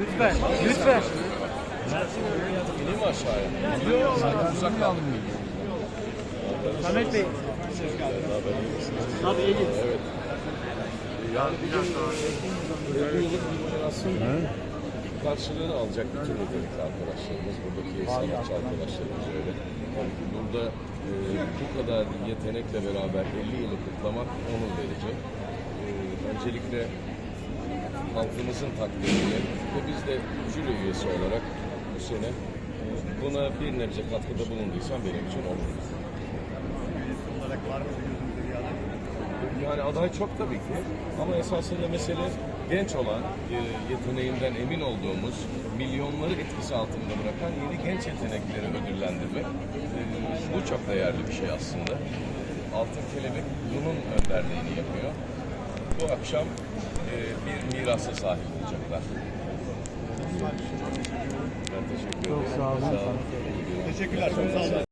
Lütfen, lütfen. İneyim mi aşağıya? Yok, uzak kaldım. Samet Bey. Abi iyi. Evet. Yani bir gün yılın bir jenerasyonun karşılığını alacak türlü dedik arkadaşlarımız, buradaki sanatçı arkadaşlarımız öyle. Burada e, bu kadar yetenekle beraber 50 yılı kutlamak onur verici. E, öncelikle halkımızın takdirini ve biz de jüri üyesi olarak bu sene e, buna bir nebze katkıda bulunduysam benim için onur. Yani aday çok tabii ki ama esasında mesele genç olan, e, yeteneğinden emin olduğumuz, milyonları etkisi altında bırakan yeni genç yetenekleri ödüllendirmek. E, Bu çok değerli bir şey aslında. Altın Kelebek bunun önderliğini yapıyor. Bu akşam e, bir mirasa sahip olacaklar. Ben teşekkür ederim. Çok sağ olun. Teşekkürler. Çok sağ olun.